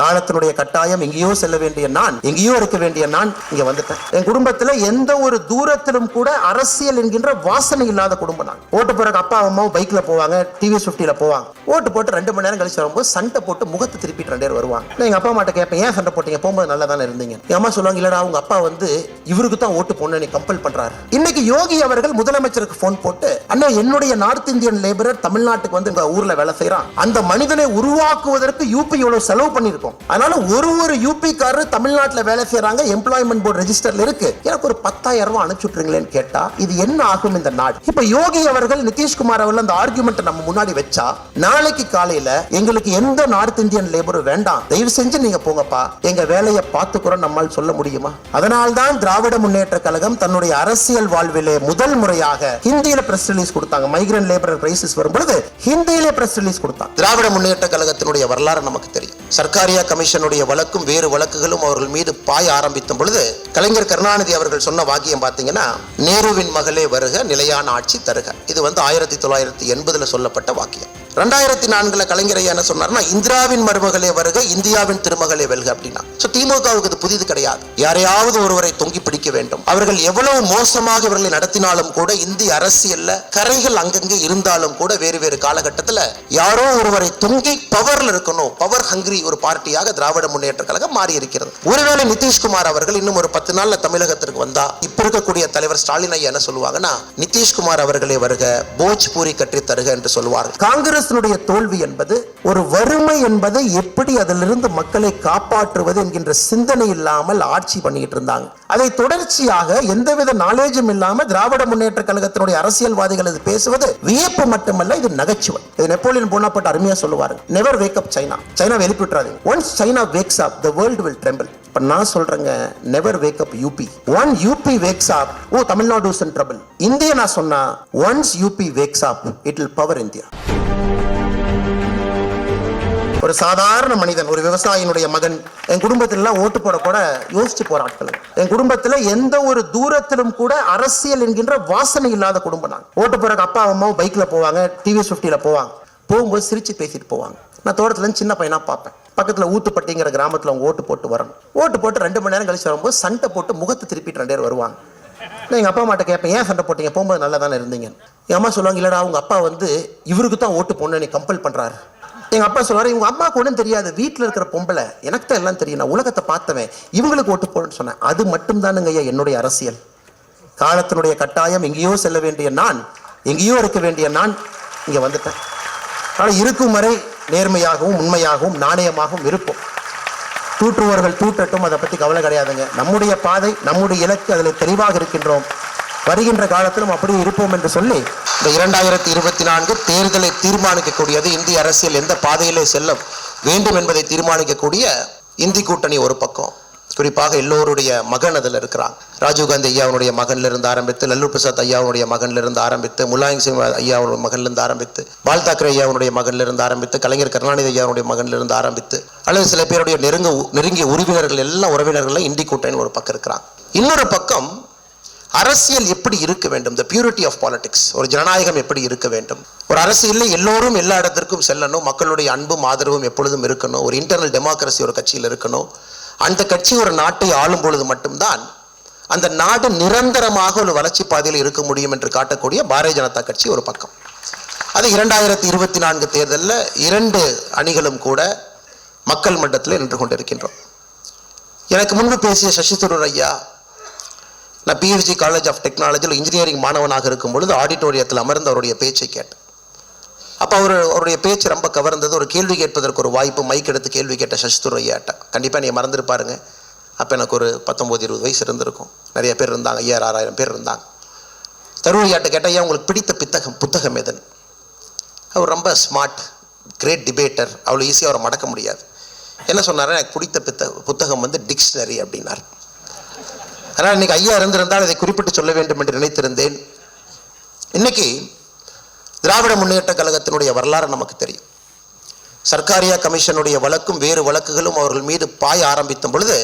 காலத்தினுடைய கட்டாயம் எங்கேயோ செல்ல வேண்டிய நான் எங்கேயோ இருக்க வேண்டிய நான் இங்க வந்துட்டேன். என் குடும்பத்துல எந்த ஒரு தூரத்திலும் கூட அரசியல் என்கின்ற வாசனை இல்லாத குடும்பம் நான். ஓட்டு போறக்கு அப்பா அம்மாவும் பைக்ல போவாங்க டிவி ஃபிஃப்டில போவாங்க. ஓட்டு போட்டு ரெண்டு மணி நேரம் கழிச்சு வரும்போது சண்டை போட்டு முகத்தை திருப்பிட்டு ரெண்டு பேர் வருவாங்க. நான் எங்க அப்பா அம்மாட்ட கேட்பேன் ஏன் சண்டை போட்டீங்க? போகும்போது நல்லா தானே இருந்தீங்க? எங்க அம்மா சொல்லுவாங்க இல்லடா உங்க அப்பா வந்து இவருக்கு தான் ஓட்டு போடணும் நீ கம்பல் பண்றாரு. இன்னைக்கு யோகி அவர்கள் முதலமைச்சருக்கு போன் போட்டு அண்ணா என்னுடைய நார்த் இந்தியன் லேபரர் தமிழ்நாட்டுக்கு வந்து எங்க ஊர்ல வேலை செய்யறான் அந்த மனிதனை உருவாக்குவதற்கு யூபி எவ்வளவு செலவு பண்ணிருக்கோம் அதனால ஒரு ஒரு யூபி காரர் தமிழ்நாட்டில் வேலை செய்யறாங்க எம்ப்ளாய்மெண்ட் போர்டு ரெஜிஸ்டர்ல இருக்கு. எனக்கு ஒரு பத்தாயிரம் ரூபாய் அனுப்பிச்சுட்றீங்களேன்னு கேட்டா இது என்ன ஆகும் இந்த நாடு இப்ப யோகி அவர்கள் நிதிஷ்குமார் அவர்கள் அந்த ஆர்குமெண்ட் நம்ம முன்னாடி வச்சா நாளைக்கு காலையில எங்களுக்கு எந்த நார்த் இந்தியன் லேபரும் வேண்டாம். தயவு செஞ்சு நீங்க போங்கப்பா. எங்க வேலையை பார்த்துக்கிறோம் நம்மால் சொல்ல முடியுமா? அதனால்தான் திராவிட முன்னேற்ற கழகம் தன்னுடைய அரசியல் வாழ்விலே முதல் முறையாக ஹிந்தியில பிரஸ் ரிலீஸ் கொடுத்தாங்க. மைக்ரன் லேபர் கிரைசிஸ் வரும்பொழுது ஹிந்தியிலே பிரஸ் ரிலீஸ் கொடுத்தாங்க திராவிட முன்னேற்ற கழகத்தினுடைய வரலாறு நமக்கு தெரியும். சர்க்காரியா கமிஷனுடைய வழக்கும் வேறு வழக்குகளும் அவர்கள் மீது பாய ஆரம்பித்த பொழுது கலைஞர் கருணாநிதி அவர்கள் சொன்ன வாக்கியம் பார்த்தீங்கன்னா நேருவின் மகளே வருக நிலையான ஆட்சி தருக. இது வந்து ஆயிரத்தி தொள்ளாயிரத்தி எண்பதுல சொல்லப்பட்ட வாக்கியம். ரெண்டாயிரத்தி நான்குல கலைஞர் ஐயா என்ன சொன்னார்னா இந்திராவின் மருமகளே வருக இந்தியாவின் திருமகளே வெல்க அப்படின்னா. ஸோ திமுகவுக்கு இது புதிது கிடையாது. யாரையாவது ஒருவரை தொங்கி பிடிக்க வேண்டும். அவர்கள் எவ்வளவு மோசமாக இவர்களை நடத்தினாலும் கூட இந்திய அரசியல்ல கரைகள் அங்கங்கே இருந்தாலும் கூட வேறு வேறு காலகட்டத்தில் யாரோ ஒருவரை தொங்கி பவர்ல இருக்கணும் பவர் ஹங்கிரி ஒரு பார்ட்டியாக திராவிட முன்னேற்ற கழகம் மாறி இருக்கிறது ஒருவேளை நிதிஷ்குமார் அவர்கள் இன்னும் ஒரு பத்து நாள்ல தமிழகத்திற்கு வந்தா இப்ப இருக்கக்கூடிய தலைவர் ஸ்டாலின் ஐயா என்ன சொல்லுவாங்கன்னா நிதிஷ்குமார் அவர்களே வருக போஜ்பூரி கற்றி தருக என்று சொல்லுவார்கள். காங்கிரசினுடைய தோல்வி என்பது ஒரு வறுமை என்பதை எப்படி அதிலிருந்து மக்களை காப்பாற்றுவது என்கின்ற சிந்தனை இல்லாமல் ஆட்சி பண்ணிட்டு இருந்தாங்க. அதை தொடர்ச்சியாக எந்தவித நாலேஜும் இல்லாமல் திராவிட முன்னேற்ற கழகத்தினுடைய அரசியல்வாதிகள் இது பேசுவது வியப்பு மட்டுமல்ல இது நகைச்சுவை. இது நெப்போலியன் போனாப்பட்ட அருமையா சொல்லுவாரு never wake up China China எழுப்பிட்டுறாது once China wakes up the world will tremble இப்ப நான் சொல்றேங்க never wake up UP one UP wakes up oh Tamil Nadu is in trouble India நான் சொன்னா once UP wakes up it will power India ஒரு சாதாரண மனிதன் ஒரு விவசாயினுடைய மகன் என் குடும்பத்திலலாம் ஓட்டு போட கூட யோசிச்சு போற ஆட்கள். என் குடும்பத்தில் எந்த ஒரு தூரத்திலும் கூட அரசியல் என்கின்ற வாசனை இல்லாத குடும்பம் நான் ஓட்டு போறக்கு அப்பா அம்மாவும் பைக்ல போவாங்க டிவி ஃபிஃப்டியில் போவாங்க. போகும்போது சிரிச்சு பேசிட்டு போவாங்க. நான் தோட்டத்துல இருந்து சின்ன பையனா பார்ப்பேன். பக்கத்தில் ஊத்துப்பட்டிங்கிற கிராமத்தில் அவங்க ஓட்டு போட்டு வரணும். ஓட்டு போட்டு ரெண்டு மணி நேரம் கழிச்சு வரும்போது சண்டை போட்டு முகத்தை திருப்பிட்டு ரெண்டு பேர் வருவாங்க. நான் எங்கள் அப்பா அம்மாட்ட கேட்பேன் ஏன் சண்டை போட்டீங்க? போகும்போது நல்லா தானே இருந்தீங்க எங்கள் அம்மா சொல்லுவாங்க இல்லைடா அவங்க அப்பா வந்து இவருக்கு தான் ஓட்டு போடணும் நீ கம்பல் பண்ணுறாரு எங்க அப்பா சொல்லுவாரு இவங்க அம்மாவுக்கு ஒன்றும் தெரியாது. வீட்டில் இருக்கிற பொம்பளை எனக்கு தான் எல்லாம் தெரியும். நான் உலகத்தை பார்த்தவன். இவங்களுக்கு ஓட்டு போடணும்னு சொன்னேன். அது மட்டும்தானுங்க ஐயா என்னுடைய அரசியல். காலத்தினுடைய கட்டாயம் எங்கேயோ செல்ல வேண்டிய நான் எங்கேயோ இருக்க வேண்டிய நான் இங்கே வந்துட்டேன். ஆனால் இருக்கும் வரை நேர்மையாகவும் உண்மையாகவும் நாணயமாகவும் இருப்போம். தூற்றுவர்கள் தூட்டட்டும் அதை பற்றி கவலை கிடையாதுங்க. நம்முடைய பாதை நம்முடைய இலக்கு அதில் தெளிவாக இருக்கின்றோம். வருகின்ற காலத்திலும் அப்படியே இருப்போம் என்று சொல்லி இந்த இரண்டாயிரத்தி இருபத்தி நான்கு தேர்தலை தீர்மானிக்கக்கூடியது இந்திய அரசியல் எந்த பாதையிலே செல்ல வேண்டும் என்பதை தீர்மானிக்கக்கூடிய இந்தி கூட்டணி ஒரு பக்கம். குறிப்பாக எல்லோருடைய மகன் அதில் இருக்கிறாங்க ராஜீவ்காந்தி ஐயாவுடைய மகன்ல இருந்து ஆரம்பித்து லல்லு பிரசாத் ஐயாவுடைய மகன்ல இருந்து ஆரம்பித்து முலாயம் சிங் ஐயாவுடைய மகன்லிருந்து ஆரம்பித்து பால் தாக்கரே ஐயாவுடைய மகன்ல இருந்து ஆரம்பித்து கலைஞர் கருணாநிதி ஐயாவுடைய மகன்ல இருந்து ஆரம்பித்து அல்லது சில பேருடைய நெருங்க நெருங்கிய உறவினர்கள் எல்லா உறவினர்களும் இந்தி கூட்டணி ஒரு பக்கம் இருக்கிறாங்க இன்னொரு பக்கம் அரசியல் எப்படி இருக்க வேண்டும்? த பியூரிட்டி ஆஃப் பாலிடிக்ஸ் ஒரு ஜனநாயகம் எப்படி இருக்க வேண்டும்? ஒரு அரசியலில் எல்லோரும் எல்லா இடத்திற்கும் செல்லணும். மக்களுடைய அன்பும் ஆதரவும் எப்பொழுதும் இருக்கணும். ஒரு இன்டர்னல் டெமோக்ரஸி ஒரு கட்சியில் இருக்கணும். அந்த கட்சி ஒரு நாட்டை ஆளும் பொழுது மட்டும்தான் அந்த நாடு நிரந்தரமாக ஒரு வளர்ச்சி பாதையில் இருக்க முடியும் என்று காட்டக்கூடிய பாரதிய ஜனதா கட்சி ஒரு பக்கம். அது இரண்டாயிரத்தி இருபத்தி நான்கு தேர்தலில் இரண்டு அணிகளும் கூட மக்கள் மன்றத்தில் நின்று கொண்டிருக்கின்றோம். எனக்கு முன்பு பேசிய சசி தரூர் ஐயா நான் பிஹெச்டி காலேஜ் ஆஃப் டெக்னாலஜியில் இன்ஜினியரிங் மாணவனாக இருக்கும் பொழுது ஆடிட்டோரியத்தில் அமர்ந்து அவருடைய பேச்சை கேட்டேன். அப்போ அவர் அவருடைய பேச்சு ரொம்ப கவர்ந்தது. ஒரு கேள்வி கேட்பதற்கு ஒரு வாய்ப்பு மைக் எடுத்து கேள்வி கேட்ட சசிதுர் ஐயாட்ட கண்டிப்பாக நீங்கள் மறந்துருப்பாருங்க அப்போ எனக்கு ஒரு பத்தொம்போது இருபது வயசு இருந்திருக்கும். நிறைய பேர் இருந்தாங்க. ஐயாயிரம் ஆறாயிரம் பேர் இருந்தாங்க. தருண் கேட்டால் ஐயா உங்களுக்கு பிடித்த புத்தகம் புத்தகம் எதுன்னு? அவர் ரொம்ப ஸ்மார்ட் கிரேட் டிபேட்டர் அவ்வளோ ஈஸியாக அவரை மடக்க முடியாது. என்ன சொன்னார்? எனக்கு பிடித்த பித்த புத்தகம் வந்து டிக்ஷனரி அப்படின்னார். ஆனால் இன்னைக்கு ஐயா இருந்திருந்தால் இதை குறிப்பிட்டு சொல்ல வேண்டும் என்று நினைத்திருந்தேன். இன்னைக்கு திராவிட முன்னேற்ற கழகத்தினுடைய வரலாறு நமக்கு தெரியும். சர்க்காரியா கமிஷனுடைய வழக்கும் வேறு வழக்குகளும் அவர்கள் மீது பாய ஆரம்பித்தும் பொழுது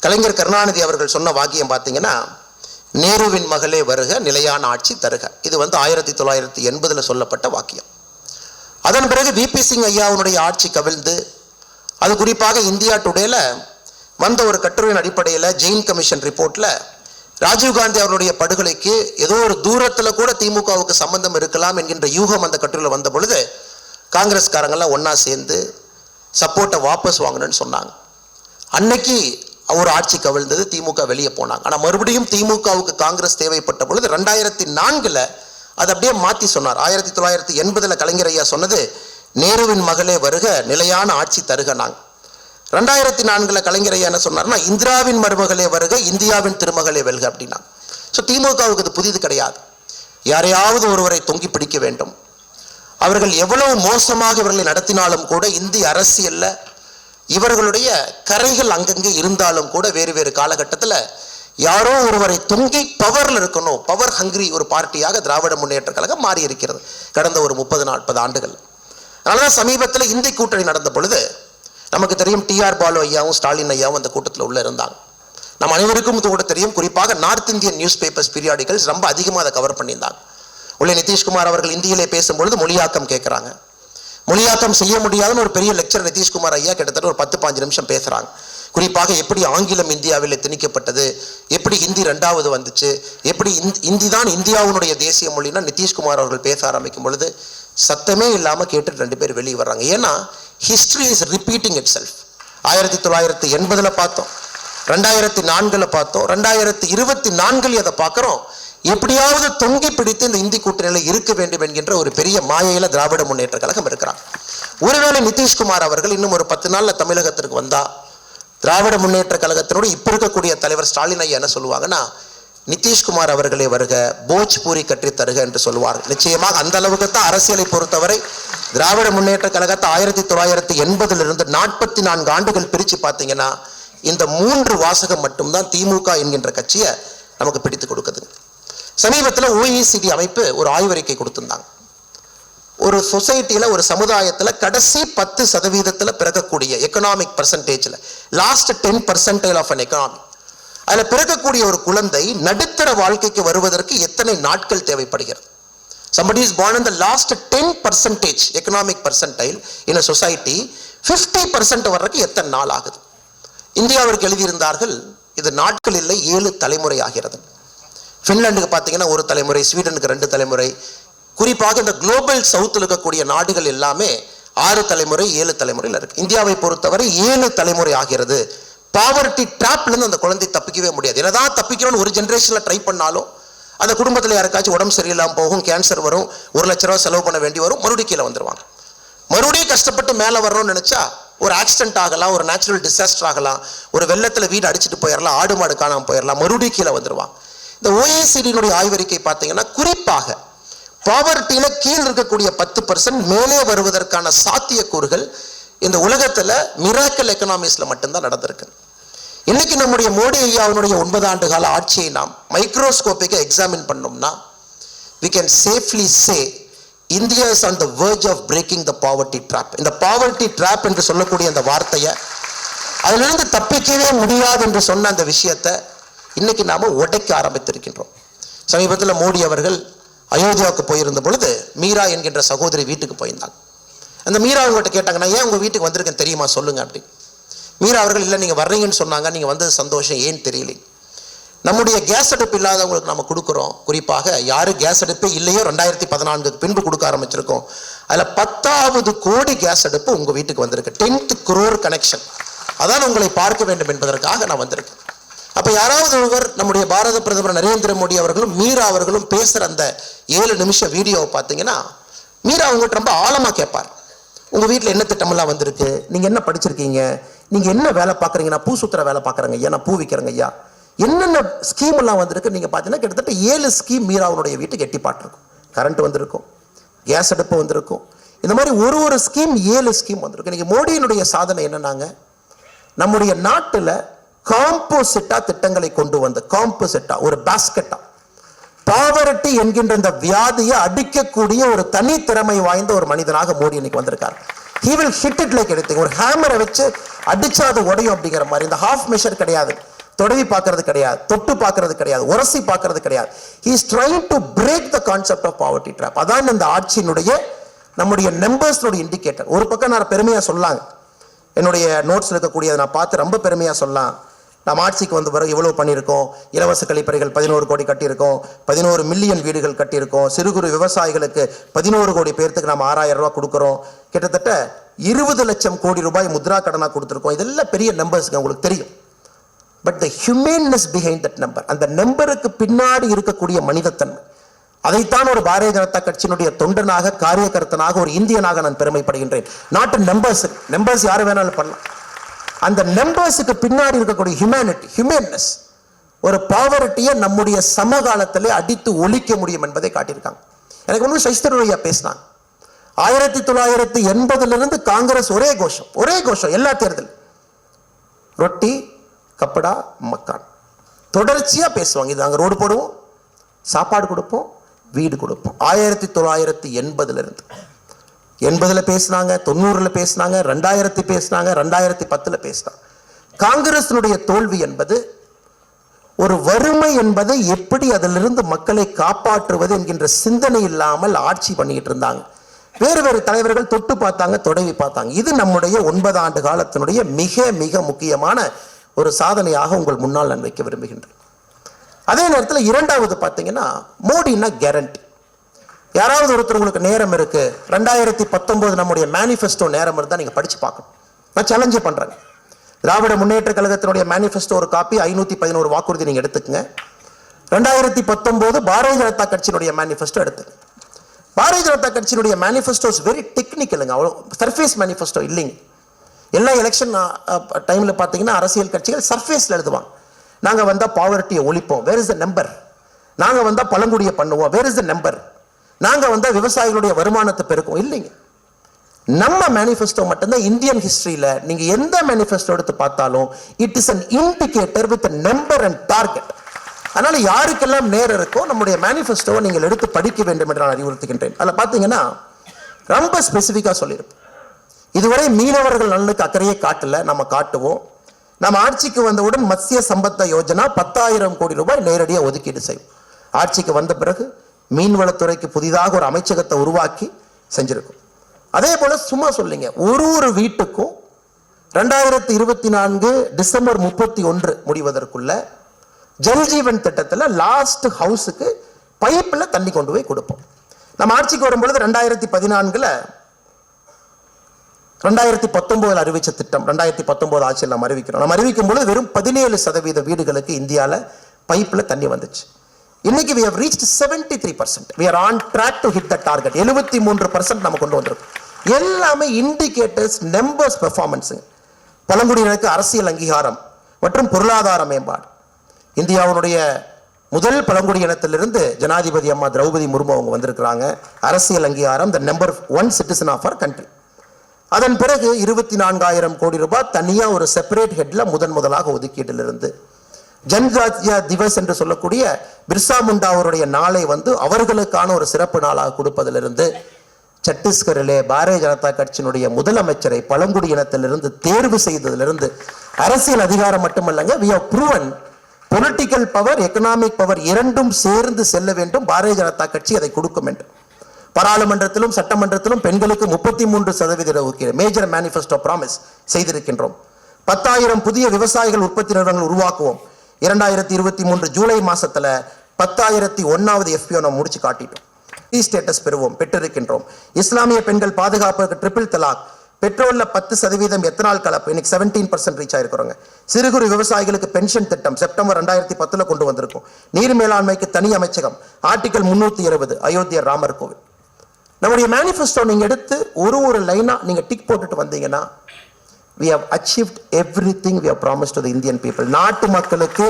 கலைஞர் கருணாநிதி அவர்கள் சொன்ன வாக்கியம் பார்த்தீங்கன்னா நேருவின் மகளே வருக நிலையான ஆட்சி தருக. இது வந்து ஆயிரத்தி தொள்ளாயிரத்தி எண்பதில் சொல்லப்பட்ட வாக்கியம். அதன் பிறகு விபி சிங் ஐயாவுடைய ஆட்சி கவிழ்ந்து அது குறிப்பாக இந்தியா டுடேல வந்த ஒரு கட்டுரையின் அடிப்படையில் ஜெயின் கமிஷன் ரிப்போர்ட்டில் ராஜீவ்காந்தி அவருடைய படுகொலைக்கு ஏதோ ஒரு தூரத்தில் கூட திமுகவுக்கு சம்பந்தம் இருக்கலாம் என்கின்ற யூகம் அந்த கட்டுரையில் வந்த பொழுது காங்கிரஸ்காரங்கெல்லாம் ஒன்றா சேர்ந்து சப்போர்ட்டை வாபஸ் வாங்கணும்னு சொன்னாங்க. அன்னைக்கு ஒரு ஆட்சி கவிழ்ந்தது திமுக வெளியே போனாங்க. ஆனால் மறுபடியும் திமுகவுக்கு காங்கிரஸ் தேவைப்பட்ட பொழுது ரெண்டாயிரத்தி நான்கில் அதை அப்படியே மாற்றி சொன்னார். ஆயிரத்தி தொள்ளாயிரத்தி எண்பதில் கலைஞர் ஐயா சொன்னது நேருவின் மகளே வருக நிலையான ஆட்சி தருக நாங்கள் ரெண்டாயிரத்தி நான்கில் கலைஞர் ஐயா என்ன சொன்னார்னா இந்திராவின் மருமகளே வருக இந்தியாவின் திருமகளே வெல்க அப்படின்னா. ஸோ திமுகவுக்கு இது புதிது கிடையாது. யாரையாவது ஒருவரை தொங்கி பிடிக்க வேண்டும். அவர்கள் எவ்வளவு மோசமாக இவர்களை நடத்தினாலும் கூட இந்திய அரசியலில் இவர்களுடைய கரைகள் அங்கங்கே இருந்தாலும் கூட வேறு வேறு காலகட்டத்தில் யாரோ ஒருவரை தொங்கி பவரில் இருக்கணும் பவர் ஹங்கிரி ஒரு பார்ட்டியாக திராவிட முன்னேற்ற கழகம் மாறி இருக்கிறது கடந்த ஒரு முப்பது நாற்பது ஆண்டுகள். அதனால் சமீபத்தில் இந்தி கூட்டணி நடந்த பொழுது நமக்கு தெரியும் டிஆர் பாலு ஐயாவும் ஸ்டாலின் ஐயாவும் அந்த கூட்டத்தில் உள்ள இருந்தாங்க. நம்ம அனைவருக்கும் இது கூட தெரியும். குறிப்பாக north Indian news papers periodicals ரொம்ப அதிகமாக அதை கவர் பண்ணியிருந்தாங்க. உள்ளே நிதிஷ்குமார் அவர்கள் இந்தியிலே பேசும்பொழுது மொழியாக்கம் கேட்குறாங்க. மொழியாக்கம் செய்ய முடியாதுன்னு ஒரு பெரிய லெக்சர் நிதிஷ்குமார் ஐயா கிட்டத்தட்ட ஒரு பத்து பாஞ்சு நிமிஷம் பேசுகிறாங்க குறிப்பாக எப்படி ஆங்கிலம் இந்தியாவில் திணிக்கப்பட்டது? எப்படி ஹிந்தி ரெண்டாவது வந்துச்சு? எப்படி இந்தி- தான் இந்தியாவினுடைய தேசிய மொழின்னா நிதிஷ்குமார் அவர்கள் பேச ஆரம்பிக்கும் பொழுது சத்தமே இல்லாமல் கேட்டுட்டு ரெண்டு பேர் வெளியே வர்றாங்க. ஏன்னா history is repeating itself ஆயிரத்தி தொள்ளாயிரத்தி எண்பதுல பார்த்தோம். ரெண்டாயிரத்தி நான்கில் பார்த்தோம். ரெண்டாயிரத்தி இருபத்தி நான்கில் அதை பார்க்குறோம். எப்படியாவது தொங்கி பிடித்து இந்த இந்தி கூட்டணியில் இருக்க வேண்டும் என்கின்ற ஒரு பெரிய மாயையில் திராவிட முன்னேற்ற கழகம் இருக்கிறாங்க ஒருவேளை நிதிஷ்குமார் அவர்கள் இன்னும் ஒரு பத்து நாளில் தமிழகத்திற்கு வந்தால் திராவிட முன்னேற்ற கழகத்தினோடு இப்போ இருக்கக்கூடிய தலைவர் ஸ்டாலின் ஐயா என்ன சொல்லுவாங்கன்னா நிதிஷ்குமார் அவர்களே வருக போஜ்பூரி கட்டி தருக என்று சொல்வார். நிச்சயமாக அந்த அளவுக்கு தான் அரசியலை பொறுத்தவரை திராவிட முன்னேற்ற கழகத்தை ஆயிரத்தி தொள்ளாயிரத்தி எண்பதிலிருந்து நாற்பத்தி நான்கு ஆண்டுகள் பிரித்து பார்த்தீங்கன்னா இந்த மூன்று வாசகம் மட்டும்தான் திமுக என்கின்ற கட்சியை நமக்கு பிடித்து கொடுக்குது. சமீபத்தில் ஓஇசிடி அமைப்பு ஒரு ஆய்வறிக்கை கொடுத்துருந்தாங்க. ஒரு சொசைட்டியில் ஒரு சமுதாயத்தில் கடைசி பத்து சதவீதத்தில் பிறக்கக்கூடிய எக்கனாமிக் பர்சன்டேஜில் last ten percentage of an economic அதில் பிறக்கக்கூடிய ஒரு குழந்தை நடுத்தர வாழ்க்கைக்கு வருவதற்கு எத்தனை நாட்கள் தேவைப்படுகிறது? Somebody is born in the last 10 percentage economic percentile society fifty society 50 percent வர்றதுக்கு எத்தனை நாள் ஆகுது? இந்தியாவிற்கு எழுதியிருந்தார்கள் இது நாட்கள் இல்லை ஏழு தலைமுறை ஆகிறது. ஃபின்லாண்டுக்கு பார்த்தீங்கன்னா ஒரு தலைமுறை ஸ்வீடனுக்கு ரெண்டு தலைமுறை. குறிப்பாக இந்த குளோபல் சவுத்தில் இருக்கக்கூடிய நாடுகள் எல்லாமே ஆறு தலைமுறை ஏழு தலைமுறையில் இருக்கு. இந்தியாவை பொறுத்தவரை ஏழு தலைமுறை ஆகிறது. பாவர்ட்டி ட்ராப்லேருந்து அந்த குழந்தை தப்பிக்கவே முடியாது. என்னதான் தப்பிக்கணும்னு ஒரு ஜென்ரேஷனில் ட்ரை பண்ணாலும் அந்த குடும்பத்தில் யாருக்காச்சும் உடம்பு சரியில்லாமல் போகும் கேன்சர் வரும் ஒரு லட்ச ரூபா செலவு பண்ண வேண்டி வரும் மறுபடியும் கீழே வந்துடுவாங்க மறுபடியும் கஷ்டப்பட்டு மேலே வரணும்னு நினச்சா ஒரு ஆக்சிடென்ட் ஆகலாம் ஒரு நேச்சுரல் டிசாஸ்டர் ஆகலாம் ஒரு வெள்ளத்தில் வீடு அடிச்சிட்டு போயிடலாம் ஆடு மாடு காணாமல் போயிடலாம் மறுபடியும் கீழே வந்துடுவான் இந்த ஓஏசிடியினுடைய ஆய்வறிக்கை பார்த்தீங்கன்னா குறிப்பாக பாவர்ட்டியில் கீழ் இருக்கக்கூடிய பத்து பர்சன்ட் மேலே வருவதற்கான சாத்தியக்கூறுகள் இந்த உலகத்தில் மிராக்கல் எக்கனாமிக்ஸில் மட்டும்தான் நடந்திருக்கு. இன்னைக்கு நம்முடைய மோடி ஐயாவினுடைய ஒன்பது ஆண்டு கால ஆட்சியை நாம் மைக்ரோஸ்கோப்பிக்காக எக்ஸாமின் பண்ணோம்னா we can safely say India is on the verge of breaking the poverty trap இந்த பாவர்ட்டி ட்ராப் என்று சொல்லக்கூடிய அந்த வார்த்தையை அதிலிருந்து தப்பிக்கவே முடியாது என்று சொன்ன அந்த விஷயத்தை இன்னைக்கு நாம் உடைக்க ஆரம்பித்திருக்கின்றோம். சமீபத்தில் மோடி அவர்கள் அயோத்தியாவுக்கு போயிருந்த பொழுது மீரா என்கின்ற சகோதரி வீட்டுக்கு போயிருந்தாங்க. அந்த மீரா அவங்கள்ட்ட கேட்டாங்க நான் ஏன் உங்கள் வீட்டுக்கு வந்திருக்கேன் தெரியுமா? சொல்லுங்க அப்படி. மீரா அவர்கள் இல்லை நீங்கள் வர்றீங்கன்னு சொன்னாங்க. நீங்கள் வந்தது சந்தோஷம். ஏன் தெரியல? நம்முடைய கேஸ் அடுப்பு இல்லாதவங்களுக்கு நம்ம கொடுக்குறோம். குறிப்பாக யாரு கேஸ் அடுப்பே இல்லையோ ரெண்டாயிரத்தி பதினான்குக்கு பின்பு கொடுக்க ஆரம்பிச்சிருக்கோம். அதில் பத்தாவது கோடி கேஸ் அடுப்பு உங்கள் வீட்டுக்கு வந்திருக்கு. டென்த் குரோர் கனெக்ஷன் அதான் உங்களை பார்க்க வேண்டும் என்பதற்காக நான் வந்திருக்கேன். அப்போ யாராவது ஒருவர் நம்முடைய பாரத பிரதமர் நரேந்திர மோடி அவர்களும் மீரா அவர்களும் பேசுகிற அந்த ஏழு நிமிஷம் வீடியோவை பார்த்தீங்கன்னா மீரா அவங்கள்ட்ட ரொம்ப ஆழமாக கேட்பார். உங்க வீட்டில் என்ன திட்டமெல்லாம் வந்திருக்கு? நீங்க என்ன படிச்சிருக்கீங்க? நீங்க என்ன வேலை பார்க்குறீங்க நான் பூ சுத்துற வேலை பார்க்குறேங்க ஐயா நான் பூ விற்கிறேங்க ஐயா. என்னென்ன ஸ்கீம் எல்லாம் வந்திருக்கு? நீங்க பார்த்தீங்கன்னா கிட்டத்தட்ட ஏழு ஸ்கீம் மீராவனுடைய வீட்டுக்கு எட்டி பாட்டிருக்கும் கரண்ட் வந்திருக்கும். கேஸ் அடுப்பு வந்திருக்கும். இந்த மாதிரி ஒரு ஒரு ஸ்கீம் ஏழு ஸ்கீம் வந்திருக்கு. இன்னைக்கு மோடியினுடைய சாதனை என்னன்னாங்க? நம்முடைய நாட்டில் காம்போசிட்டா திட்டங்களை கொண்டு வந்த காம்போசிட்டா ஒரு பாஸ்கெட்டா பாவரட்டி என்கின்ற இந்த வியாதியை அடிக்கக்கூடிய ஒரு தனி திறமை வாய்ந்த ஒரு மனிதனாக மோடி இன்னைக்கு வந்திருக்கார். He will hit it like எடுத்து ஒரு ஹேமரை வச்சு அடிச்சா அது உடையும் அப்படிங்கிற மாதிரி. இந்த ஹாஃப் மெஷர் கிடையாது. தொடவி பார்க்கறது கிடையாது. தொட்டு பார்க்கறது கிடையாது. உரசி பார்க்கறது கிடையாது. He is to break the concept of of poverty அதான் இந்த ஆட்சியினுடைய நம்முடைய நம்பர்ஸ்னுடைய இண்டிகேட்டர் ஒரு பக்கம் நான் பெருமையாக சொல்லலாங்க என்னுடைய நோட்ஸ் இருக்கக்கூடிய அதை நான் பார்த்து ரொம்ப பெருமையாக சொல்லலாம். நாம் ஆட்சிக்கு வந்த பிறகு இவ்வளவு பண்ணியிருக்கோம்? இலவச கழிப்பறைகள் பதினோரு கோடி கட்டியிருக்கோம். பதினோரு மில்லியன் வீடுகள் கட்டியிருக்கோம். சிறு குறு விவசாயிகளுக்கு பதினோரு கோடி பேர்த்துக்கு நம்ம ஆறாயிரம் ரூபாய் கொடுக்குறோம். கிட்டத்தட்ட இருபது லட்சம் கோடி ரூபாய் முத்ரா கடனாக கொடுத்துருக்கோம். இதெல்லாம் பெரிய நம்பர்ஸ்ங்க உங்களுக்கு தெரியும். But the humaneness behind that number அந்த நம்பருக்கு பின்னாடி இருக்கக்கூடிய மனிதத்தன்மை. அதைத்தான் ஒரு பாரதிய ஜனதா கட்சியினுடைய தொண்டனாக காரியகர்த்தனாக ஒரு இந்தியனாக நான் பெருமைப்படுகின்றேன். நாட்டு நம்பர்ஸ் நம்பர்ஸ் யார் வேணாலும் பண்ணலாம். அந்த நம்பர்ஸுக்கு பின்னாடி இருக்கக்கூடிய ஹியூமனிட்டி ஹியூமேன்னஸ் ஒரு பாவரட்டியை நம்முடைய சமகாலத்திலே அடித்து ஒழிக்க முடியும் என்பதை காட்டியிருக்காங்க. எனக்கு ஒன்றும் சைஸ்தருடைய பேசினாங்க. ஆயிரத்தி தொள்ளாயிரத்தி எண்பதுல இருந்து காங்கிரஸ் ஒரே கோஷம் ஒரே கோஷம் எல்லா தேர்தல். ரொட்டி கப்படா மக்கான். தொடர்ச்சியா பேசுவாங்க. இது நாங்கள் ரோடு போடுவோம் சாப்பாடு கொடுப்போம் வீடு கொடுப்போம். ஆயிரத்தி தொள்ளாயிரத்தி எண்பதுல இருந்து எண்பதில் பேசினாங்க தொண்ணூறில் பேசினாங்க ரெண்டாயிரத்தி பேசினாங்க ரெண்டாயிரத்தி பத்தில் பேசினாங்க. காங்கிரசினுடைய தோல்வி என்பது ஒரு வறுமை என்பதை எப்படி அதிலிருந்து மக்களை காப்பாற்றுவது என்கின்ற சிந்தனை இல்லாமல் ஆட்சி பண்ணிக்கிட்டு இருந்தாங்க. வேறு வேறு தலைவர்கள் தொட்டு பார்த்தாங்க தொடவி பார்த்தாங்க. இது நம்முடைய ஒன்பது ஆண்டு காலத்தினுடைய மிக மிக முக்கியமான ஒரு சாதனையாக உங்கள் முன்னால் நான் வைக்க விரும்புகின்றேன். அதே நேரத்தில் இரண்டாவது பார்த்தீங்கன்னா மோடின்னா கேரண்டி யாராவது ஒருத்தர் உங்களுக்கு நேரம் இருக்கு ரெண்டாயிரத்தி பத்தொன்பது நம்முடைய மேனிஃபெஸ்டோ நேரம் இருந்தால் நீங்க படிச்சு பார்க்கணும். நான் சேலஞ்சே பண்றேன். திராவிட முன்னேற்ற கழகத்தினுடைய மேனிஃபெஸ்டோ ஒரு காப்பி ஐநூற்றி பதினோரு வாக்குறுதி நீங்க எடுத்துக்கங்க. ரெண்டாயிரத்தி பத்தொன்பது பாரதிய ஜனதா கட்சியினுடைய மேனிஃபெஸ்டோ எடுத்துங்க பாரதிய ஜனதா கட்சியினுடைய மேனிஃபெஸ்டோ இஸ் வெரி டெக்னிக்கலுங்க அவ்வளோ சர்ஃபேஸ் மேனிஃபெஸ்டோ இல்லைங்க. எல்லா எலெக்ஷன் டைமில் பார்த்தீங்கன்னா அரசியல் கட்சிகள் சர்ஃபேஸ்ல எழுதுவாங்க. நாங்கள் வந்தால் பாவர்ட்டியை ஒழிப்போம். வேர் இஸ் த நம்பர் நாங்கள் வந்தால் பழங்குடியை பண்ணுவோம். வேர் இஸ் த நம்பர் நாங்கள் வந்தால் விவசாயிகளுடைய வருமானத்தை பெருக்கும் இல்லைங்க. நம்ம மேனிஃபெஸ்டோ மட்டும்தான் இந்தியன் ஹிஸ்ட்ரியில் நீங்கள் எந்த மேனிஃபெஸ்டோ எடுத்து பார்த்தாலும் it is an indicator with number and target அதனால் யாருக்கெல்லாம் நேரம் இருக்கோ நம்முடைய மேனிஃபெஸ்டோவை நீங்கள் எடுத்து படிக்க வேண்டும் என்று நான் அறிவுறுத்துகின்றேன். அதில் பார்த்தீங்கன்னா ரொம்ப ஸ்பெசிஃபிக்காக சொல்லியிருப்போம் இதுவரை மீனவர்கள் நலனுக்கு அக்கறையை காட்டல. நம்ம காட்டுவோம். நம்ம ஆட்சிக்கு வந்தவுடன் மத்திய சம்பத்த யோஜனா பத்தாயிரம் கோடி ரூபாய் நேரடியாக ஒதுக்கீடு செய்வோம். ஆட்சிக்கு வந்த பிறகு மீன்வளத்துறைக்கு புதிதாக ஒரு அமைச்சகத்தை உருவாக்கி செஞ்சுருக்கோம். அதே போல சும்மா சொல்லிங்க ஒரு ஒரு வீட்டுக்கும் ரெண்டாயிரத்தி இருபத்தி நான்கு டிசம்பர் முப்பத்தி ஒன்று முடிவதற்குள்ள ஜல்ஜீவன் திட்டத்தில் லாஸ்ட் ஹவுஸுக்கு பைப்பில் தண்ணி கொண்டு போய் கொடுப்போம். நம்ம ஆட்சிக்கு வரும்பொழுது ரெண்டாயிரத்தி பதினான்கில் ரெண்டாயிரத்தி பத்தொன்பதுல அறிவித்த திட்டம் ரெண்டாயிரத்தி பத்தொன்பது ஆட்சியில் நம்ம அறிவிக்கிறோம். நம்ம அறிவிக்கும் பொழுது வெறும் பதினேழு சதவீத வீடுகளுக்கு இந்தியாவில் பைப்பில் தண்ணி வந்துச்சு. இன்னைக்கு we have reach seventy three percent we are on track to hit the target எழுபத்தி மூன்று பர்சன்ட் நம்ம கொண்டு வந்திருக்கோம். எல்லாமே இண்டிகேட்டர்ஸ் நம்பர்ஸ் பெர்ஃபார்மன்ஸுங்க பழங்குடியினருக்கு அரசியல் அங்கீகாரம் மற்றும் பொருளாதார மேம்பாடு. இந்தியாவினுடைய முதல் பழங்குடியினத்திலிருந்து ஜனாதிபதி அம்மா திரௌபதி முர்மு அவங்க வந்திருக்கிறாங்க. அரசியல் அங்கீகாரம் the number one citizen of our country அதன் பிறகு இருபத்தி நான்காயிரம் கோடி ரூபாய் தனியாக ஒரு செப்பரேட் ஹெட்டில் முதன் முதலாக ஒதுக்கீட்டிலிருந்து ஜன்ஜாத்யா திவஸ் என்று சொல்லக்கூடிய பிர்சா முண்டா அவருடைய நாளை வந்து அவர்களுக்கான ஒரு சிறப்பு நாளாக கொடுப்பதிலிருந்து சத்தீஸ்கரிலே பாரதிய ஜனதா கட்சியினுடைய முதலமைச்சரை பழங்குடி இனத்திலிருந்து தேர்வு செய்ததிலிருந்து அரசியல் அதிகாரம் மட்டுமல்லங்க we have proven political power economic power இரண்டும் சேர்ந்து செல்ல வேண்டும். பாரதிய ஜனதா கட்சி அதை கொடுக்கும் என்று. பாராளுமன்றத்திலும் சட்டமன்றத்திலும் பெண்களுக்கு முப்பத்தி மூன்று சதவீத ஒதுக்கீடு மேஜர் மேனிஃபெஸ்டோ ப்ராமிஸ் செய்திருக்கின்றோம். பத்தாயிரம் புதிய விவசாயிகள் உற்பத்தி நிறுவனங்கள் உருவாக்குவோம். இரண்டாயிரத்தி இருபத்தி மூன்று ஜூலை மாசத்துல பத்தாயிரத்தி ஒன்னாவது எஃபிஓ நம்ம முடிச்சு காட்டிட்டோம். இ ஸ்டேட்டஸ் பெறுவோம் பெற்றிருக்கின்றோம். இஸ்லாமிய பெண்கள் பாதுகாப்புக்கு ட்ரிபிள் தலாக். பெட்ரோலில் பத்து சதவீதம் எத்தனால் கலப்பு? இன்னைக்கு செவன்டீன் பர்சன்ட் ரீச் ஆயிருக்கிறோங்க. சிறு குறு விவசாயிகளுக்கு பென்ஷன் திட்டம் செப்டம்பர் ரெண்டாயிரத்தி பத்துல கொண்டு வந்திருக்கும். நீர் மேலாண்மைக்கு தனி அமைச்சகம். ஆர்டிகல் முன்னூற்றி இருபது அயோத்தியர் ராமர் கோவில். நம்முடைய மேனிஃபெஸ்டோ நீங்கள் எடுத்து ஒரு ஒரு லைனா நீங்க டிக் போட்டுட்டு வந்தீங்கன்னா we have achieved everything we have promised to the Indian people நாட்டு மக்களுக்கு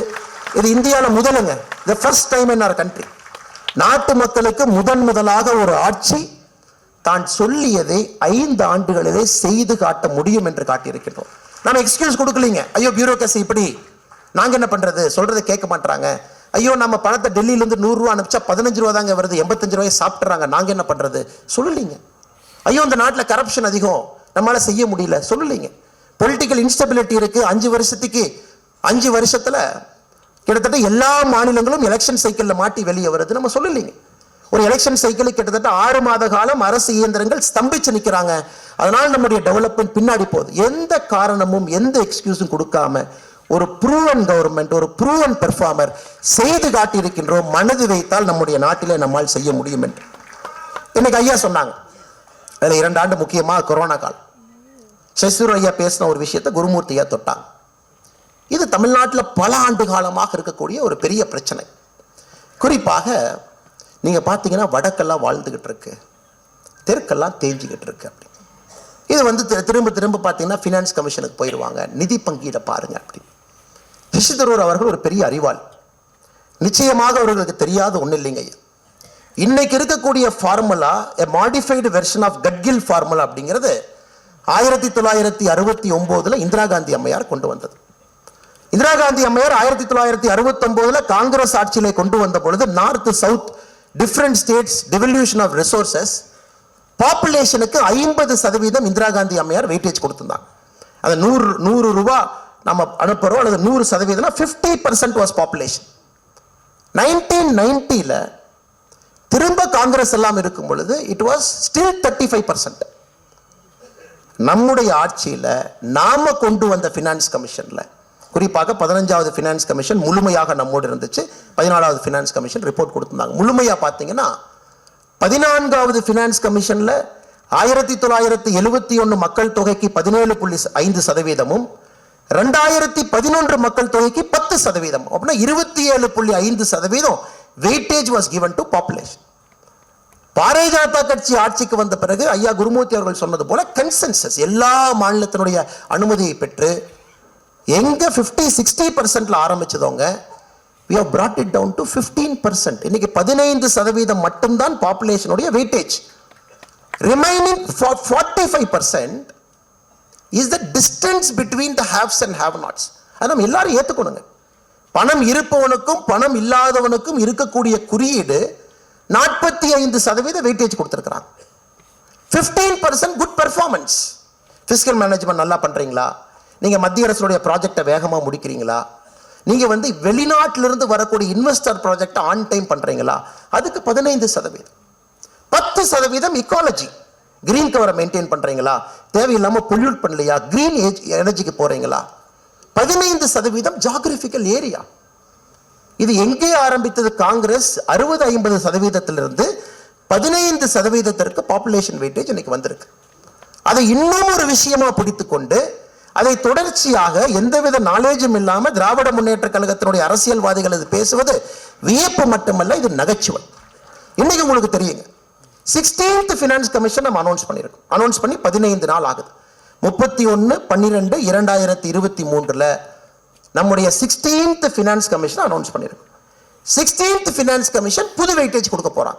இது இந்தியாவில் முதலுங்க. The first time in our country நாட்டு மக்களுக்கு முதன் முதலாக ஒரு ஆட்சி தான் சொல்லியதை ஐந்து ஆண்டுகளிலே செய்து காட்ட முடியும் என்று காட்டியிருக்கின்றோம். நம்ம எக்ஸ்கியூஸ் கொடுக்கலீங்க. ஐயோ பியூரோக்ரஸி இப்படி. நாங்கள் என்ன பண்ணுறது சொல்கிறத கேட்க மாட்டாங்க ஐயோ நம்ம பணத்தை டெல்லியிலேருந்து நூறுரூவா அனுப்பிச்சா பதினஞ்சு ரூபா தாங்க வருது. எண்பத்தஞ்சு ரூபாய் சாப்பிட்றாங்க நாங்கள் என்ன பண்ணுறது சொல்லலிங்க. ஐயோ இந்த நாட்டில் கரப்ஷன் அதிகம். நம்மளால் செய்ய முடியல. சொல்லலிங்க. பொலிட்டிக்கல் இன்ஸ்டபிலிட்டி இருக்கு. அஞ்சு வருஷத்துக்கு அஞ்சு வருஷத்துல கிட்டத்தட்ட எல்லா மாநிலங்களும் எலெக்ஷன் சைக்கிள்ல மாட்டி வெளியே வருது. நம்ம சொல்லலைங்க. ஒரு எலெக்ஷன் சைக்கிள் கிட்டத்தட்ட ஆறு மாத காலம் அரசு இயந்திரங்கள் ஸ்தம்பிச்சு நிற்கிறாங்க அதனால நம்முடைய டெவலப்மெண்ட் பின்னாடி போகுது. எந்த காரணமும் எந்த எக்ஸ்கியூஸும் கொடுக்காம ஒரு ப்ரூவன் கவர்மெண்ட் ஒரு ப்ரூவன் பெர்ஃபார்மர் செய்து காட்டியிருக்கின்றோம். மனது வைத்தால் நம்முடைய நாட்டிலே நம்மால் செய்ய முடியும் என்று. இன்னைக்கு ஐயா சொன்னாங்க. அதில் இரண்டு ஆண்டு முக்கியமாக கொரோனா காலம். சசிதூர் ஐயா பேசின ஒரு விஷயத்தை குருமூர்த்தியா தொட்டாங்க. இது தமிழ்நாட்டில் பல ஆண்டு காலமாக இருக்கக்கூடிய ஒரு பெரிய பிரச்சனை. குறிப்பாக நீங்கள் பார்த்தீங்கன்னா வடக்கெல்லாம் வாழ்ந்துக்கிட்டு இருக்கு. தெற்கெல்லாம் தேஞ்சிக்கிட்டு இருக்கு அப்படி. இது வந்து திரும்ப திரும்ப பார்த்தீங்கன்னா ஃபினான்ஸ் கமிஷனுக்கு போயிடுவாங்க நிதி பங்கீடை பாருங்க அப்படி. சசி தரூர் அவர்கள் ஒரு பெரிய அறிவாளி. நிச்சயமாக அவர்களுக்கு தெரியாத ஒன்றும் இல்லைங்க இன்னைக்கு இருக்கக்கூடிய formula a modified version of Gadgil formula அப்படிங்கிறது ஆயிரத்தி தொள்ளாயிரத்தி அறுபத்தி ஒம்போதில் இந்திரா காந்தி அம்மையார் கொண்டு வந்தது. இந்திரா காந்தி அம்மையார் ஆயிரத்தி தொள்ளாயிரத்தி அறுபத்தொம்போதில் காங்கிரஸ் ஆட்சியிலே கொண்டு வந்த பொழுது north south different states devolution of resources பாப்புலேஷனுக்கு ஐம்பது சதவீதம் இந்திரா காந்தி அம்மையார் வெயிட்டேஜ் கொடுத்துருந்தாங்க. அது நூறு நூறு ரூபா நம்ம அனுப்புறோம் அல்லது நூறு சதவீதம்னா fifty percent was population nineteen நைன்டியில் திரும்ப காங்கிரஸ் எல்லாம் இருக்கும் பொழுது it was still thirty five percent நம்முடைய ஆட்சியில் நாம கொண்டு வந்த ஃபினான்ஸ் கமிஷனில் குறிப்பாக பதினஞ்சாவது ஃபினான்ஸ் கமிஷன் முழுமையாக நம்மோடு இருந்துச்சு. பதினாலாவது ஃபினான்ஸ் கமிஷன் ரிப்போர்ட் கொடுத்திருந்தாங்க. முழுமையாக பார்த்தீங்கன்னா பதினான்காவது ஃபினான்ஸ் கமிஷனில் ஆயிரத்தி தொள்ளாயிரத்தி எழுபத்தி ஒன்று மக்கள் தொகைக்கு பதினேழு புள்ளி ஐந்து சதவீதமும் ரெண்டாயிரத்தி பதினொன்று மக்கள் தொகைக்கு பத்து சதவீதம் அப்படின்னா இருபத்தி ஏழு புள்ளி ஐந்து சதவீதம் weightage was given to population Bharatiya Janata கட்சி ஆட்சிக்கு வந்த பிறகு ஐயா குருமூர்த்தி அவர்கள் சொன்னது போல கன்சென்சஸ் எல்லா மாநிலத்தினுடைய அனுமதியை பெற்று எங்க 50 சிக்ஸ்டி பர்சன்ட்ல ஆரம்பிச்சதவங்க we have brought it down to fifteen percent இன்னைக்கு பதினைந்து சதவீதம் மட்டும்தான் பாப்புலேஷனுடைய weightage remaining forty five percent is the distance between the haves and have nots அதை நம்ம எல்லாரும் ஏற்றுக்கணுங்க பணம் இருப்பவனுக்கும் பணம் இல்லாதவனுக்கும் இருக்கக்கூடிய குறியீடு நாற்பத்தி ஐந்து சதவீத வெயிட்டேஜ் கொடுத்துருக்குறாங்க. Fifteen percent good performance fiscal management நல்லா பண்ணுறீங்களா நீங்கள் மத்திய அரசுடைய ப்ராஜெக்டை வேகமாக முடிக்கிறீங்களா? நீங்கள் வந்து வெளிநாட்டிலிருந்து வரக்கூடிய இன்வெஸ்டர் ப்ராஜெக்டை ஆன் டைம் பண்ணுறீங்களா அதுக்கு பதினைந்து சதவீதம். பத்து சதவீதம் இக்காலஜி கிரீன் கவரை மெயின்டைன் பண்றீங்களா? தேவையில்லாமல் பொல்யூட் பண்ணலையா? கிரீன் எனர்ஜிக்கு e- போறீங்களா? பதினைந்து சதவீதம் ஜாகிரபிக்கல் ஏரியா இது எங்கே ஆரம்பித்தது? காங்கிரஸ் அறுபது ஐம்பது சதவீதத்திலிருந்து பதினைந்து சதவீதத்திற்கு பாப்புலேஷன் வெயிட்டேஜ் இன்னைக்கு வந்திருக்கு. அதை இன்னும் ஒரு விஷயமா பிடித்துக்கொண்டு அதை தொடர்ச்சியாக எந்தவித நாலேஜும் இல்லாமல் திராவிட முன்னேற்ற கழகத்தினுடைய அரசியல்வாதிகள் இது பேசுவது வியப்பு மட்டுமல்ல இது நகைச்சுவை. இன்னைக்கு உங்களுக்கு தெரியுங்க. சிக்ஸ்டீன்த் ஃபினான்ஸ் கமிஷன் நம்ம அனௌன்ஸ் பண்ணியிருக்கோம் அனௌன்ஸ் பண்ணி பதினைந்து நாள் ஆகுது. முப்பத்தி ஒன்று பன்னிரெண்டு இரண்டாயிரத்தி இருபத்தி மூன்றில் நம்முடைய சிக்ஸ்டீன்த் ஃபினான்ஸ் கமிஷன் அனௌன்ஸ் பண்ணியிருக்கோம் சிக்ஸ்டீன்த் ஃபினான்ஸ் கமிஷன் புது வெயிட்டேஜ் கொடுக்க போகிறான்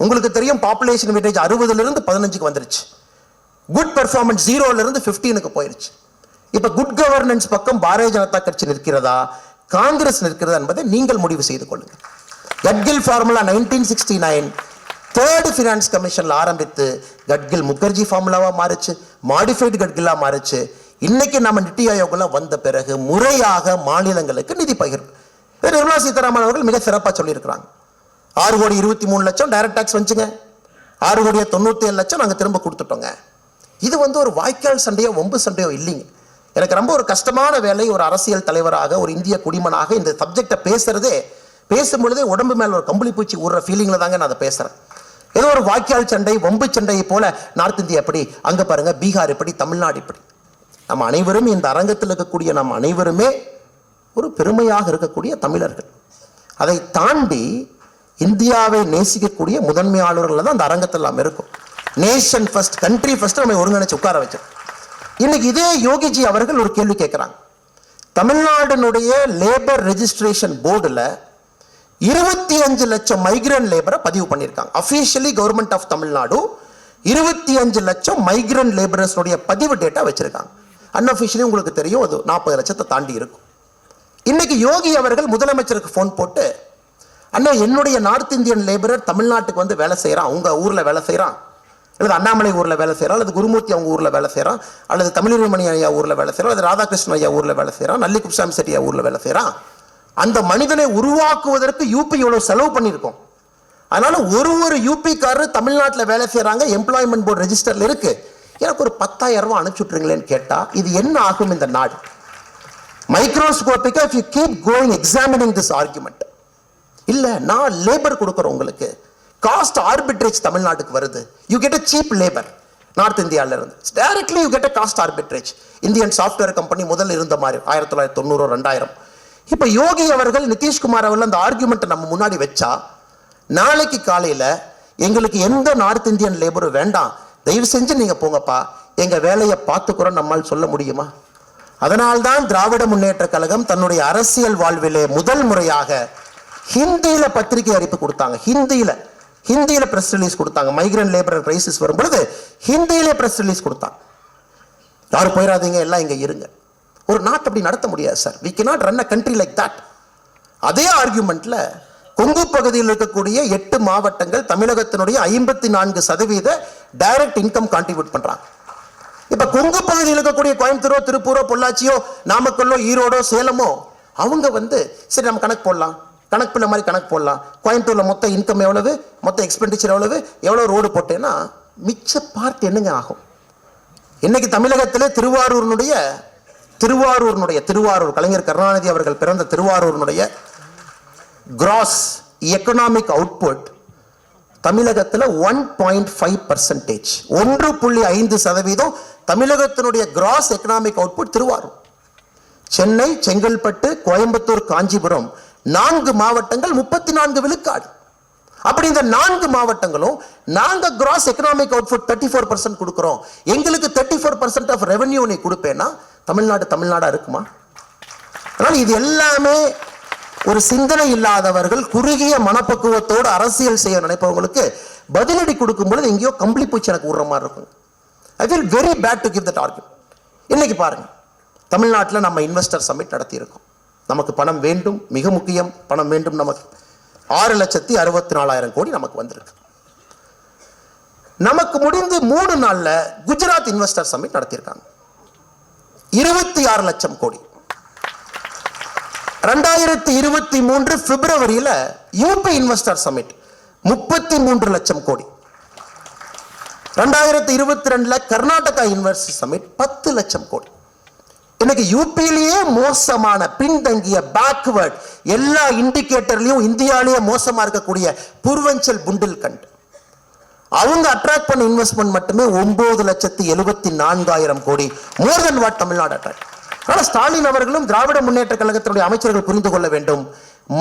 உங்களுக்கு தெரியும் பாப்புலேஷன் வெயிட்டேஜ் அறுபதுலேருந்து பதினஞ்சுக்கு வந்துருச்சு. குட் பெர்ஃபார்மன்ஸ் ஜீரோலேருந்து ஃபிஃப்டீனுக்கு போயிருச்சு. இப்போ குட் கவர்னன்ஸ் பக்கம் பாரதிய ஜனதா கட்சி நிற்கிறதா? காங்கிரஸ் நிற்கிறதா என்பதை நீங்கள் முடிவு செய்து கொள்ளுங்கள். Gadgil formula nineteen sixty nine third finance கமிஷனில் ஆரம்பித்து கட்கில் முகர்ஜி ஃபார்முலாவாக மாறுச்சு. மாடிஃபைடு கட்கிலாக மாறுச்சு. இன்னைக்கு நம்ம நித்தி ஆயோக்ல வந்த பிறகு முறையாக மாநிலங்களுக்கு நிதி பகிர்வு. நிர்மலா சீதாராமன் அவர்கள் மிக சிறப்பாக சொல்லியிருக்கிறாங்க. ஆறு கோடி இருபத்தி மூணு லட்சம் டைரக்ட் டாக்ஸ் வந்துச்சுங்க. ஆறு கோடியே தொண்ணூற்றி ஏழு லட்சம் நாங்கள் திரும்ப கொடுத்துட்டோங்க. இது வந்து ஒரு வாய்க்கால் சண்டையோ வம்பு சண்டையோ இல்லைங்க. எனக்கு ரொம்ப ஒரு கஷ்டமான வேலை ஒரு அரசியல் தலைவராக ஒரு இந்திய குடிமனாக இந்த சப்ஜெக்டை பேசுகிறதே பேசும் பொழுதே உடம்பு மேலே ஒரு கம்பளி பூச்சி ஊடுற ஃபீலிங்கில் தாங்க நான் அதை பேசுகிறேன் ஏதோ ஒரு வாய்க்கால் சண்டை வம்பு சண்டையை போல நார்த் இந்தியா எப்படி அங்கே பாருங்கள் பீகார் எப்படி தமிழ்நாடு இப்படி நம்ம அனைவரும் இந்த அரங்கத்தில் இருக்கக்கூடிய நம் அனைவருமே ஒரு பெருமையாக இருக்கக்கூடிய தமிழர்கள். அதை தாண்டி இந்தியாவை நேசிக்கக்கூடிய முதன்மையாளர்கள் தான் அந்த அரங்கத்தில் நாம் இருக்கும். நேஷன் ஃபர்ஸ்ட் கண்ட்ரி ஃபர்ஸ்ட் நம்ம ஒருங்கிணைச்சு உட்கார வச்சிருக்கோம் இன்னைக்கு இதே யோகிஜி அவர்கள் ஒரு கேள்வி கேட்குறாங்க. தமிழ்நாடினுடைய லேபர் ரெஜிஸ்ட்ரேஷன் போர்டில் இருபத்தி அஞ்சு லட்சம் மைக்ரன் லேபரை பதிவு பண்ணியிருக்காங்க. அஃபீஷியலி கவர்மெண்ட் ஆஃப் தமிழ்நாடு இருபத்தி அஞ்சு லட்சம் மைக்ரன் லேபரர்ஸ்னுடைய பதிவு டேட்டா வச்சிருக்காங்க. அன்அஃபிஷியலி உங்களுக்கு தெரியும் அது நாற்பது லட்சத்தை தாண்டி இருக்கும். இன்னைக்கு யோகி அவர்கள் முதலமைச்சருக்கு ஃபோன் போட்டு அண்ணா என்னுடைய நார்த் இந்தியன் லேபரர் தமிழ்நாட்டுக்கு வந்து வேலை செய்கிறான் உங்கள் ஊரில் வேலை செய்கிறான் அல்லது அண்ணாமலை ஊரில் வேலை செய்கிறான் அல்லது குருமூர்த்தி அவங்க ஊரில் வேலை செய்கிறான் அல்லது தமிழிருமணி ஐயா ஊரில் வேலை செய்கிறான் அல்லது ராதாகிருஷ்ணன் ஐயா ஊரில் வேலை செய்கிறான் நல்லி குப்சாமி செட்டியா ஊரில் வேலை செய்கிறான் அந்த மனிதனை உருவாக்குவதற்கு யூபி இவ்வளோ செலவு பண்ணியிருக்கோம். அதனால் ஒரு ஒரு யூபிக்காரர் தமிழ்நாட்டில் வேலை செய்கிறாங்க எம்ப்ளாய்மெண்ட் போர்டு ரெஜிஸ்டர்ல இருக்குது எனக்கு ஒரு பத்தாயிரம் ரூபாய் அனுப்பிச்சு கேட்டால் இது என்ன ஆகும் இந்த நாடு மைக்ரோஸ்கோபிக்கா if you keep going examining this argument இல்லை நான் லேபர் கொடுக்குறேன் உங்களுக்கு. காஸ்ட் ஆர்பிட்ரேஜ் தமிழ்நாட்டுக்கு வருது. You get a cheap labour north இந்தியால இருந்து. Directly you get a cost arbitrage Indian software company முதல்ல இருந்த மாதிரி ஆயிரத்தி தொள்ளாயிரத்தி தொண்ணூறு ரெண்டாயிரம். இப்போ யோகி அவர்கள் நிதிஷ்குமார் அவர்கள் அந்த ஆர்குமெண்ட்டை நம்ம முன்னாடி வச்சா நாளைக்கு காலையில் எங்களுக்கு எந்த நார்த் இந்தியன் லேபரும் வேண்டாம். தயவு செஞ்சு நீங்கள் போங்கப்பா. எங்கள் வேலையை பார்த்துக்கிறோம் நம்மால் சொல்ல முடியுமா? அதனால்தான் திராவிட முன்னேற்ற கழகம் தன்னுடைய அரசியல் வாழ்விலே முதல் முறையாக ஹிந்தியில் பத்திரிகை அறிப்பு கொடுத்தாங்க. ஹிந்தியில். ஹிந்தியில் ப்ரெஸ் ரிலீஸ் கொடுத்தாங்க. மைக்ரன் லேபர் கிரைசிஸ் வரும்பொழுது ஹிந்தியிலே ப்ரெஸ் ரிலீஸ் கொடுத்தாங்க. யாரும் போயிடாதீங்க எல்லாம் இங்கே இருங்க. ஒரு நாட்டை அப்படி நடத்த முடியாது sir we can not run a country like that அதே ஆர்கியூமெண்ட்டில் கொங்கு பகுதியில் இருக்கக்கூடிய எட்டு மாவட்டங்கள் தமிழகத்தினுடைய ஐம்பத்தி நான்கு சதவீத டைரக்ட் இன்கம் கான்ட்ரிபியூட் பண்றாங்க. இப்ப கொங்கு பகுதியில் இருக்கக்கூடிய கோயம்புத்தூரோ திருப்பூரோ பொள்ளாச்சியோ நாமக்கல்லோ ஈரோடோ சேலமோ அவங்க வந்து சரி நம்ம கணக்கு போடலாம். கணக்கு பிள்ளை மாதிரி கணக்கு போடலாம். கோயம்புத்தூர்ல மொத்த இன்கம் எவ்வளவு? மொத்த எக்ஸ்பெண்டிச்சர் எவ்வளவு? எவ்வளவு ரோடு போட்டேன்னா மிச்ச பார்ட் என்னங்க ஆகும்? இன்னைக்கு தமிழகத்தில் திருவாரூரினுடைய திருவாரூரினுடைய திருவாரூர் கலைஞர் கருணாநிதி அவர்கள் பிறந்த திருவாரூரினுடைய கிராஸ் எக்கனாமிக் அவுட்புட் தமிழகத்தில் ஒன் பாயிண்ட் ஃபைவ் பர்சன்டேஜ் ஒன்று புள்ளி ஐந்து சதவீதம் தமிழகத்தினுடைய gross economic output Thiruvarur. Chennai Chengalpattu Coimbatore Kanchipuram நான்கு மாவட்டங்கள் முப்பத்தி நான்கு விழுக்காடு. அப்படி இந்த நான்கு மாவட்டங்களும் நாங்கள் gross economic output thirty four percent கொடுக்குறோம். எங்களுக்கு thirty four percent of revenue நீ கொடுப்பேன்னா தமிழ்நாடு தமிழ்நாடாக இருக்குமா? அதனால் இது எல்லாமே ஒரு சிந்தனை இல்லாதவர்கள் குறுகிய மனப்பக்குவத்தோடு அரசியல் செய்ய நினைப்பவங்களுக்கு பதிலடி கொடுக்கும் பொழுது எங்கேயோ கம்பளி பூச்சி எனக்கு விடுற மாதிரி இருக்கும். I feel very bad to give the target இன்னைக்கு பாருங்கள் தமிழ்நாட்டில் நம்ம இன்வெஸ்டர் சமிட் நடத்தியிருக்கோம். நமக்கு பணம் வேண்டும் மிக முக்கியம். பணம் வேண்டும் நமக்கு ஆறு லட்சத்தி அறுபத்தி நாலாயிரம் கோடி நமக்கு வந்திருக்கு. நமக்கு முடிந்து மூணு நாளில் குஜராத் இன்வெஸ்டர் சமிட் நடத்தியிருக்காங்க. இருபத்தி ஆறு லட்சம் கோடி. ரெண்டாயிரத்தி இருபத்தி மூன்று பிப்ரவரியில யூபி இன்வெஸ்டர் சமிட் முப்பத்தி மூன்று லட்சம் கோடி. ரெண்டாயிரத்தி இருபத்தி ரெண்டுல கர்நாடகா இன்வெஸ்டர் சமிட் பத்து லட்சம் கோடி. இன்னைக்கு யூபியிலேயே மோசமான பின்தங்கிய பேக்வேர்ட் எல்லா இண்டிகேட்டர்லயும் இந்தியாவிலேயே மோசமா இருக்கக்கூடிய பூர்வஞ்சல் புண்டில்கண்ட் அவங்க அட்ராக்ட் பண்ண இன்வெஸ்ட்மெண்ட் மட்டுமே ஒன்பது லட்சத்தி எழுபத்தி நான்காயிரம் கோடி. More than what Tamil Nadu attract ஆனால் ஸ்டாலின் அவர்களும் திராவிட முன்னேற்ற கழகத்தினுடைய அமைச்சர்கள் புரிந்து கொள்ள வேண்டும்.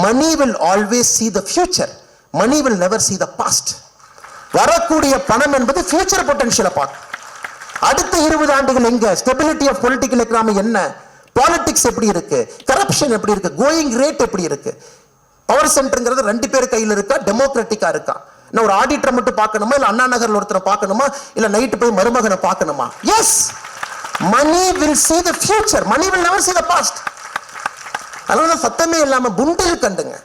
Money will always see the future money will never see the past வரக்கூடிய பணம் என்பது ஃபியூச்சர் பொட்டன்ஷியலை பார்க்கும். அடுத்த இருபது ஆண்டுகள் எங்க? ஸ்டெபிலிட்டி ஆஃப் பொலிட்டிக்கல் எக்கனாமி என்ன? பாலிடிக்ஸ் எப்படி இருக்கு? கரப்ஷன் எப்படி இருக்கு? கோயிங் ரேட் எப்படி இருக்கு? பவர் சென்டருங்கிறது ரெண்டு பேர் கையில் இருக்கா? டெமோக்ராட்டிக்கா இருக்கா? நான் ஒரு ஆடிட்டரை மட்டும் பார்க்கணுமா? இல்ல அண்ணா நகர்ல ஒருத்தரை பார்க்கணுமா? இல்ல நைட்டு போய் மருமகனை பார்க்கணுமா? Yes money will see the future money will never see the past அதனால சத்தமே இல்லாமல் புண்டில் கண்டுங்க.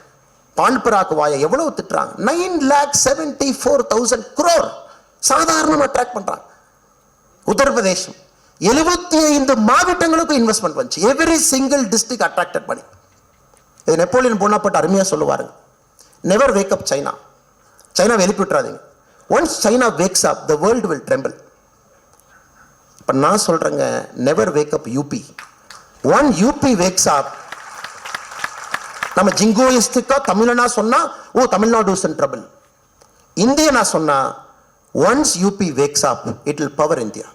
பான்பராக்கு வாயை எவ்வளவு திட்டுறாங்க? Nine lakh seventy four thousand crore சாதாரணமாக ட்ராக் பண்ணுறாங்க உத்தரப்பிரதேசம் எழுபத்தி ஐந்து மாவட்டங்களுக்கும் இன்வெஸ்ட்மெண்ட் வந்துச்சு. எவ்ரி சிங்கிள் டிஸ்ட்ரிக்ட் அட்ராக்டட் பண்ணி இது நெப்போலியன் போனாப்பட்டு அருமையாக சொல்லுவாருங்க. Never wake up China China எழுப்பிவிட்றாதீங்க once China wakes up the world will tremble இப்போ நான் சொல்கிறேங்க never wake up UP one UP wakes up நம்ம ஜிங்கோயிஸ்டிக்கா தமிழனா சொன்னால் oh Tamil Nadu is in trouble இந்தியனா சொன்னால் once UP wakes up it will power India